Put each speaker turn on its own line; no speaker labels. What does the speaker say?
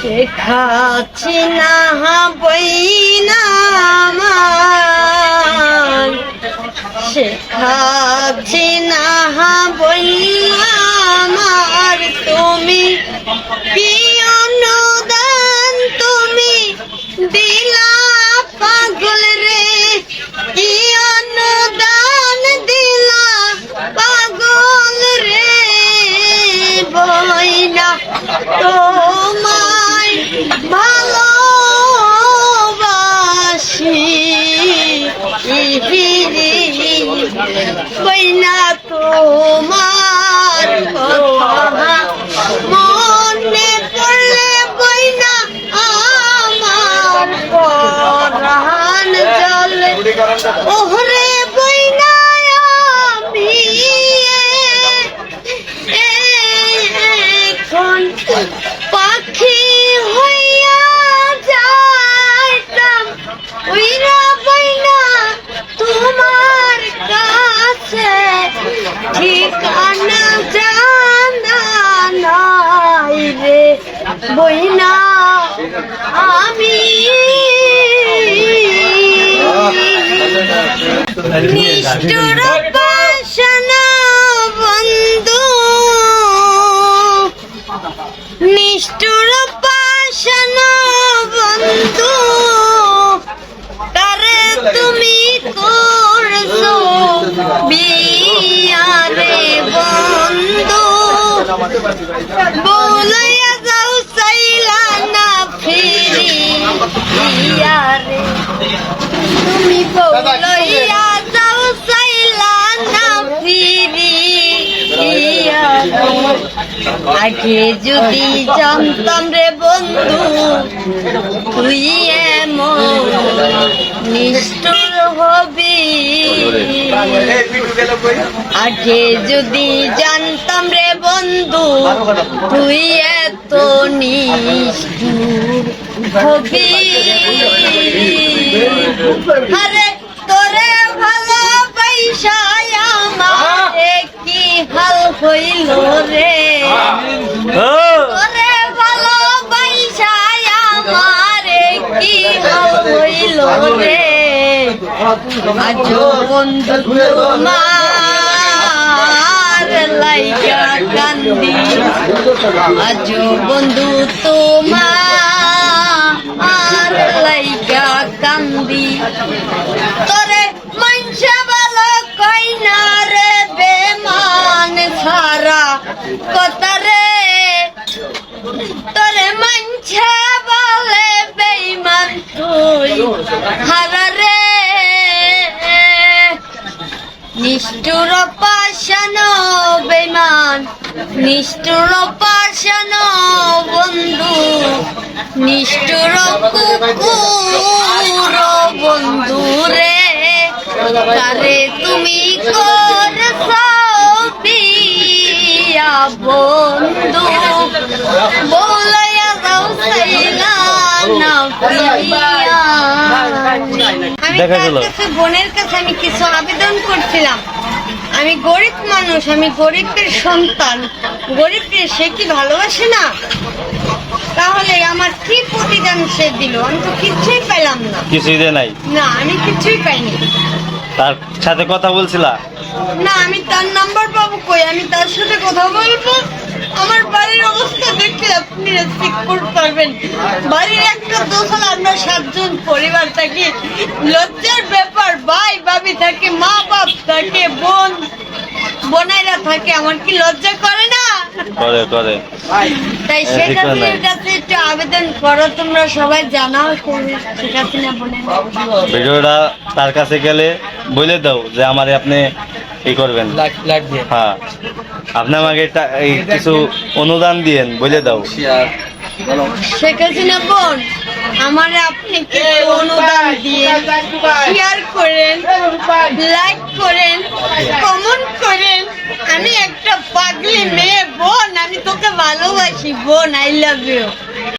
শেখাচ্ছি না বইনা শেখাচ্ছি না বইনা তুমি কি অনুদান তুমি দিলা বইনা তোমার নিষ্ঠুর পাশানা বন্ধু। নিষ্ঠুর পাশানা বন্ধু। তারে তুমি করছ বিয়ারে বন্ধু। বলাইয়া যাও চাইলা না ফিরি বিয়ারে তুমি বলাইয়া আগে যদি জানতাম রে বন্ধু, তুই নিষ্ঠুর হবি। আগে যদি জানতাম রে বন্ধু, তুই এত নিষ্ঠুর হবি। আরে রে আজ বন্ধু তোমার লাইকা কান্দি আজ বন্ধু তোরে মনসা ভালো কই না রে বেমান ছাড়া কথা নিষ্ঠুর পাশান বেমান নিষ্ঠুর পাশান বন্ধু, নিষ্ঠুর কুকুর বন্ধু রে। তারে তুমি করছ বিয়া বন্ধু? বলাইয়া যাও সাইলা
দেখা
তার
গেল।
বোনের কাছে আমি কিছু আবেদন করছিলাম। আমি গরিব মানুষ আমি গরিবের সন্তান। গরিবকে সে কি ভালোবাসে না? তাহলে আমার কি প্রতিদান সে দিল? আমি তো কিচ্ছুই পেলাম না।
কিছুই দে নাই?
না আমি কিচ্ছুই পাইনি।
তার সাথে কথা বলছিলা?
না আমি তার নাম্বার পাবো কই? আমি তার সাথে কথা বলব? আমার বাড়ির অবস্থা দেখলে আপনি ঠিক করতে পারবেন। বাড়ির একটা দোকান আমরা সাতজন পরিবার থাকি। লজ্জার ব্যাপার ভাই ভাবি থাকে মা বাপ থাকে বোন বোনাইরা থাকে আমার কি লজ্জা করে না?
করে করে।
তাই শেখ হাসিনার কাছে একটু আবেদন করো তোমরা সবাই জানাও শেখ হাসিনা বোনের
ভিডিওটা তার কাছে গেলে বলে দাও যে আমার আপনি এই করবেন।
লাইক লাইক
হ্যাঁ। আপনি আমাকে এই কিছু অনুদান দিয়েন বলে দাও।
শেয়ার বলো
শেখ হাসিনা বোন আমার আপনি কিছু অনুদান দিয়ে শেয়ার করেন লাইক করেন কমেন্ট করেন। আমি একটা পাগলি মেয়ে বোন আমি তোকে ভালোবাসি বোন আই লাভ ইউ